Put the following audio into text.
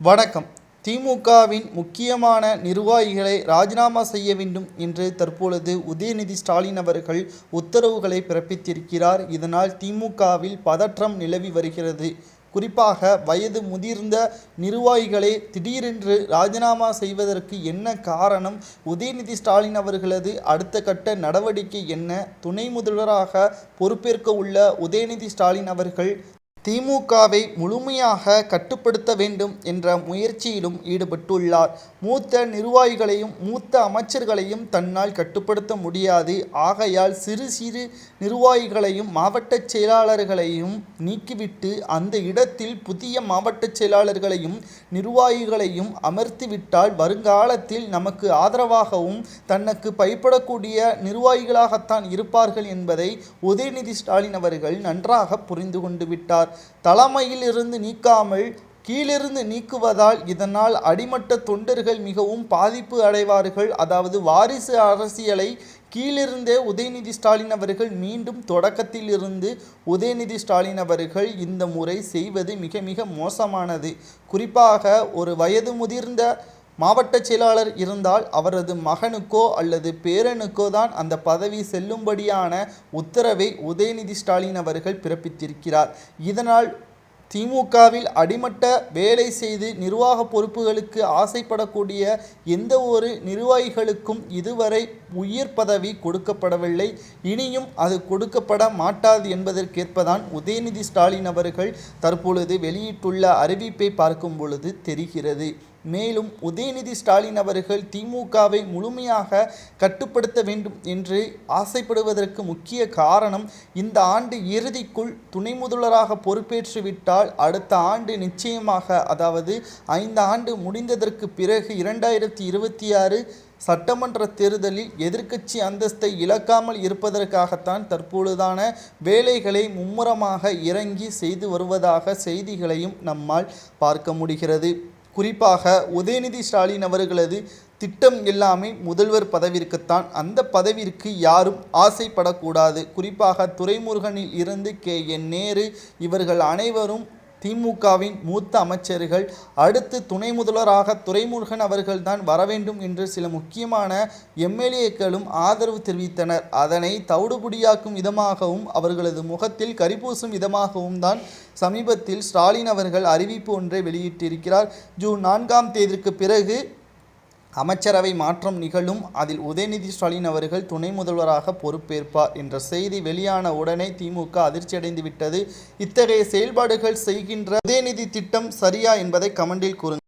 வணக்கம். திமுகவின் முக்கியமான நிர்வாகிகளை ராஜினாமா செய்ய வேண்டும் என்று தற்பொழுது உதயநிதி ஸ்டாலின் அவர்கள் உத்தரவுகளை பிறப்பித்திருக்கிறார். இதனால் திமுகவில் பதற்றம் நிலவி வருகிறது. குறிப்பாக வயது முதிர்ந்த நிர்வாகிகளை திடீரென்று ராஜினாமா செய்வதற்கு என்ன காரணம்? உதயநிதி ஸ்டாலின் அவர்களது அடுத்த கட்ட நடவடிக்கை என்ன? துணை முதல்வராக பொறுப்பேற்க உள்ள உதயநிதி ஸ்டாலின் அவர்கள் திமுகவை முழுமையாக கட்டுப்படுத்த வேண்டும் என்ற முயற்சியிலும் ஈடுபட்டுள்ளார். மூத்த நிர்வாகிகளையும் மூத்த அமைச்சர்களையும் தன்னால் கட்டுப்படுத்த முடியாது. ஆகையால் சிறு சிறு நிர்வாகிகளையும் மாவட்ட செயலாளர்களையும் நீக்கிவிட்டு அந்த இடத்தில் புதிய மாவட்ட செயலாளர்களையும் நிர்வாகிகளையும் அமர்த்திவிட்டால் வருங்காலத்தில் நமக்கு ஆதரவாகவும் தனக்கு பயப்படக்கூடிய நிர்வாகிகளாகத்தான் இருப்பார்கள் என்பதை உதயநிதி ஸ்டாலின் அவர்கள் நன்றாக புரிந்து கொண்டு விட்டார். தலைமையில் இருந்து நீக்காமல் கீழிருந்து நீக்குவதால் இதனால் அடிமட்ட தொண்டர்கள் மிகவும் பாதிப்பு அடைவார்கள். அதாவது வாரிசு அரசியலை கீழிருந்தே உதயநிதி ஸ்டாலின் அவர்கள் மீண்டும் தொடக்கத்தில் இருந்து உதயநிதி ஸ்டாலின் அவர்கள் இந்த முறை செய்வது மிக மிக மோசமானது. குறிப்பாக ஒரு வயது முதிர்ந்த மாவட்ட செயலாளர் இருந்தால் அவரது மகனுக்கோ அல்லது பேரனுக்கோ தான் அந்த பதவி செல்லும்படியான உத்தரவை உதயநிதி ஸ்டாலின் அவர்கள் பிறப்பித்திருக்கிறார். இதனால் திமுகவில் அடிமட்ட வேலை செய்து நிர்வாக பொறுப்புகளுக்கு ஆசைப்படக்கூடிய எந்த ஒரு நிர்வாகிகளுக்கும் இதுவரை உயர் பதவி கொடுக்கப்படவில்லை. இனியும் அது கொடுக்கப்பட மாட்டாது என்பதற்கேற்பதான் உதயநிதி ஸ்டாலின் அவர்கள் தற்பொழுது வெளியிட்டுள்ள அறிவிப்பை பார்க்கும் பொழுது தெரிகிறது. மேலும் உதயநிதி ஸ்டாலின் அவர்கள் திமுகவை முழுமையாக கட்டுப்படுத்த வேண்டும் என்று ஆசைப்படுவதற்கு முக்கிய காரணம் இந்த ஆண்டு இறுதிக்குள் துணை முதல்வராக பொறுப்பேற்றுவிட்டால் அடுத்த ஆண்டு நிச்சயமாக அதாவது ஐந்து ஆண்டு முடிந்ததற்கு பிறகு இரண்டாயிரத்தி இருபத்தி ஆறு சட்டமன்ற தேர்தலில் எதிர்க்கட்சி அந்தஸ்தை இழக்காமல் இருப்பதற்காகத்தான் தற்பொழுதான வேலைகளை மும்முரமாக இறங்கி செய்து வருவதாக செய்திகளையும் நம்மால் பார்க்க முடிகிறது. குறிப்பாக உதயநிதி ஸ்டாலின் அவர்களது திட்டம் எல்லாமே முதல்வர் பதவிற்குத்தான் அந்த பதவிற்கு யாரும் ஆசைப்படக்கூடாது. குறிப்பாக துரைமுருகனில் இருந்து கே என் நேரு இவர்கள் அனைவரும் திமுகவின் மூத்த அமைச்சர்கள் அடுத்து துணை முதல்வராக துரைமுருகன் அவர்கள்தான் வரவேண்டும் என்று சில முக்கியமான எம்எல்ஏக்களும் ஆதரவு தெரிவித்தனர். அதனை தவிடுபுடியாக்கும் விதமாகவும் அவர்களது முகத்தில் கரிபூசும் விதமாகவும் தான் சமீபத்தில் ஸ்டாலின் அவர்கள் அறிவிப்பு ஒன்றை வெளியிட்டிருக்கிறார். ஜூன் நான்காம் தேதிக்கு பிறகு அமைச்சரவை மாற்றம் நிகழும் அதில் உதயநிதி ஸ்டாலின் அவர்கள் துணை முதல்வராக பொறுப்பேற்பார் என்ற செய்தி வெளியான உடனே திமுக அதிர்ச்சியடைந்து விட்டது இத்தகைய செயல்பாடுகள் செய்கின்ற உதயநிதி திட்டம் சரியா என்பதை கமெண்டில் கூறுங்கள்.